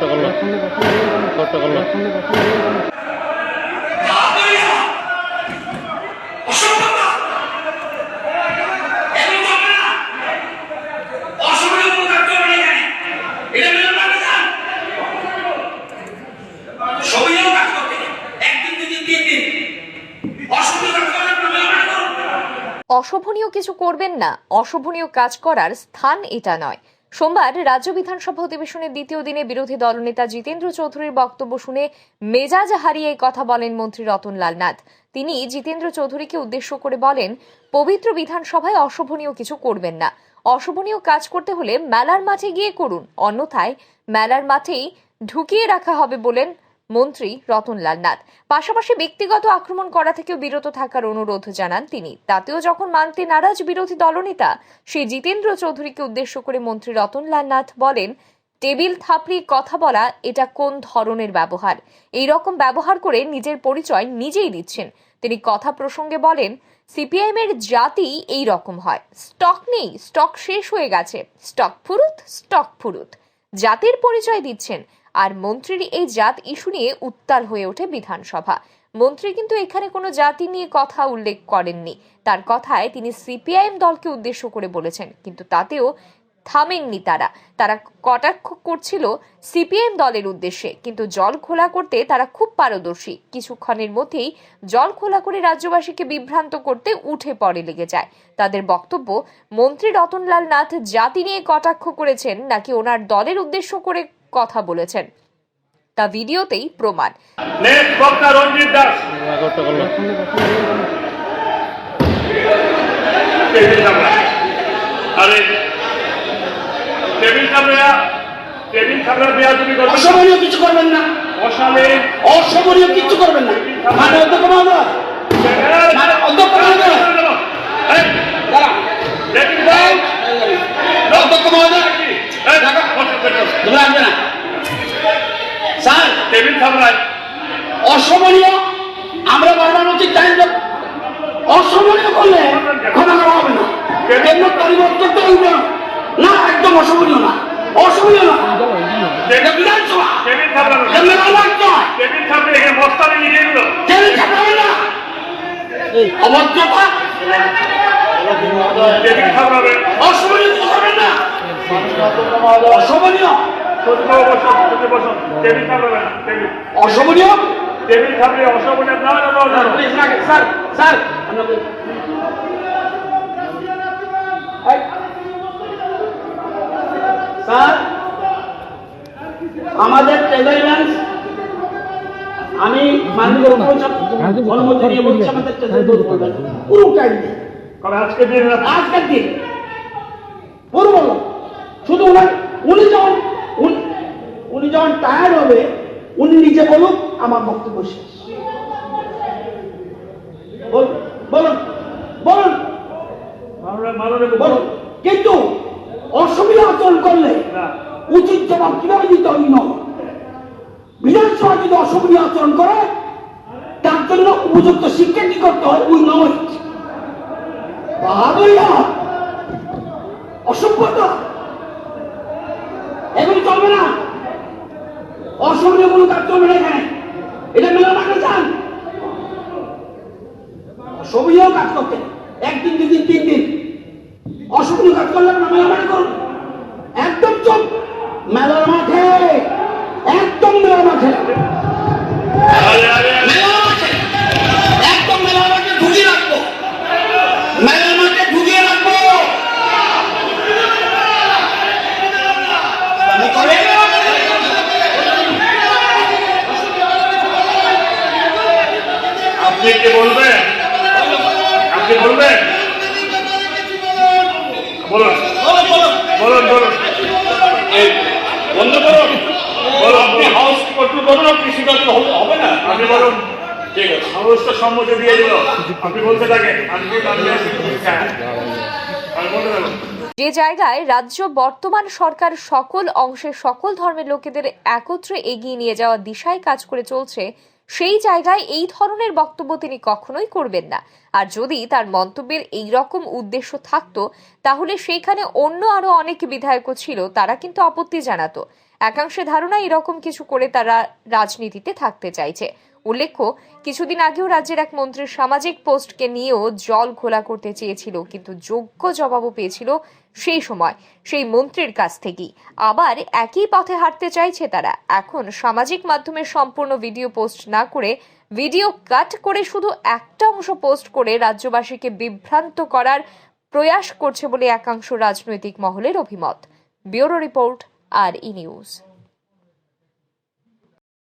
করল। কত করল। অশোভনীয় কিছু করবেন না। অশোভনীয় কাজ করার স্থান এটা নয়। সোমবার রাজ্য বিধানসভা অধিবেশনের দ্বিতীয় দিনে বিরোধী দলনেতা জিতেন্দ্র চৌধুরীর বক্তব্য শুনে মেজাজ হারিয়ে কথা বলেন মন্ত্রী রতনলাল নাথ। তিনি জিতেন্দ্র চৌধুরীকে উদ্দেশ্য করে বলেন, পবিত্র বিধানসভায় অশোভনীয় কিছু করবেন না। অশোভনীয় কাজ করতে হলে মেলার মাঠে গিয়ে করুন। অন্যথায় মেলার মাঠেই ঢুকিয়ে রাখা হবে বলেন মন্ত্রী রতনলাল নাথ। পাশাপাশি ব্যক্তিগত আক্রমণ করা থেকেও বিরত থাকার অনুরোধ জানান তিনি। তাতেও যখন মানতে নারাজ বিরোধী দলনেতা, সেই জিতেন্দ্র চৌধুরীকে উদ্দেশ্য করে মন্ত্রী রতনলাল নাথ বলেন, টেবিল থাপড়ি কথা বলা, এটা কোন ধরনের ব্যবহার? এই রকম ব্যবহার করে নিজের পরিচয় নিজেই দিচ্ছেন। তিনি কথা প্রসঙ্গে বলেন, সিপিআইএম এর জাতি এই রকম হয়। স্টক নেই, স্টক শেষ হয়ে গেছে। স্টক ফুরুত স্টক ফুরুত। জাতির পরিচয় দিচ্ছেন। আর মন্ত্রীর এই জাত ইস্যু নিয়ে উত্তাল হয়ে ওঠে বিধানসভা। মন্ত্রী কিন্তু এখানে কোনো জাতি নিয়ে কথা উল্লেখ করেননি। তার কথায় তিনি সিপিআইএম দলকে উদ্দেশ্য করে বলেছেন, কিন্তু তাতেও থামেননি তারা। তারা কটাক্ষ করছিল সিপিএম দলের উদ্দেশ্যে, কিন্তু জল খোলা করতে তারা খুব পারদর্শী। কিছুক্ষণের মধ্যেই জল খোলা করে রাজ্যবাসীকে বিভ্রান্ত করতে উঠে পড়ে লেগে যায়। তাদের বক্তব্য, মন্ত্রী রতনলাল নাথ জাতি নিয়ে কটাক্ষ করেছেন নাকি ওনার দলের উদ্দেশ্য করে কথা বলেছেন। তা ভিডিওতেই প্রমাণ। নেক্সট বক্তা রঞ্জিত দাস। কত করল টেবিল চামড়া আরে টেবিল চামড়া টেবিল চামড়া দেওয়া তুমি করবে অসমনীয় কিছু করবেন না। অসমনীয় কিছু করবেন না। মানে টেবিল চামড়ায় অসমনীয় আমরা বাড়ানো উচিত টাইম অসমনীয় করলে ক্ষমা করা হবে না। কেন্দ্র পরিবর্তন তো হইবে না। না একদম অসমনীয় না। অসমনীয় না। বিধানসভা। টেবিল টেবিল এখানে নিয়ে না। অভদ্রতা? টেবিল না। অসমনীয়। টেবিল অসমনীয় না স্যার স্যার স্যার আমাদের আমি মাননীয় অনুমতি নিয়ে বলছি আমাদের টেজারিম্যান্স পুরো টাইম কারণ আজকে দিন আজকের দিন। পুরো বলো শুধু উনি যখন উনি- যখন টায়ার্ড হবে উনি নিজে বলুন আমার বক্তব্য শেষ। বলুন বলুন বলুন। বলুন। কিন্তু অসুবিধা আচরণ করলে না। উচিত জবাব কীভাবে দিতে হবে নয় বিধানসভা যদি অসুবিধা আচরণ করে তার জন্য উপযুক্ত শিক্ষা কি করতে হয়? উই নয় অসভ্যতা। অসহনীয় কোনো কাজ করবে না এখানে। এটা মেলা রাখতে চান সবইও কাজ করতে। একদিন, দুদিন, তিন দিন। অসুবিধা কাজ করলেন না মেলা মাঠে করুন একদম চোখ মেলার মাঠে। একদম মেলার মাঠে আরে আরে মেলার মাঠে একদম মেলার মাঠে ঢুকিয়ে রাখব মেলার মাঠে ঢুকিয়ে রাখব আমি করে আপনি কি বলবেন? আপনি বলবেন? বলুন। বলুন বলুন। বন্ধ করুন বলুন। আপনি হাউস কন্ট্রোল করুন কৃষিকাজ হবে না? আপনি বলুন। ঠিক আছে। হাউস সম্মতি দিয়ে দিল। আপনি বলতে থাকেন। আমি আমি আমি বলতে থাকুন যে জায়গায় রাজ্য বর্তমান সরকার সকল অংশের সকল ধর্মের লোকেদের একত্রে এগিয়ে নিয়ে যাওয়ার দিশায় কাজ করে চলছে সেই জায়গায় এই ধরনের বক্তব্য তিনি কখনোই করবেন না। আর যদি তার মন্তব্যের এই রকম উদ্দেশ্য থাকতো, তাহলে সেইখানে অন্য আরও অনেক বিধায়কও ছিল, তারা কিন্তু আপত্তি জানাতো। একাংশে ধারণা এরকম কিছু করে তারা রাজনীতিতে থাকতে চাইছে। উল্লেখ্য, কিছুদিন আগেও রাজ্যের এক মন্ত্রীর সামাজিক পোস্টকে নিয়েও জল খোলা করতে চেয়েছিল, কিন্তু যোগ্য জবাবও পেয়েছিল সেই সময় সেই মন্ত্রীর কাছ থেকেই। আবার একই পথে হাঁটতে চাইছে তারা। এখন সামাজিক মাধ্যমে সম্পূর্ণ ভিডিও পোস্ট না করে, ভিডিও কাট করে শুধু একটা অংশ পোস্ট করে রাজ্যবাসীকে বিভ্রান্ত করার প্রয়াস করছে বলে একাংশ রাজনৈতিক মহলের অভিমত। Bureau report, R E news.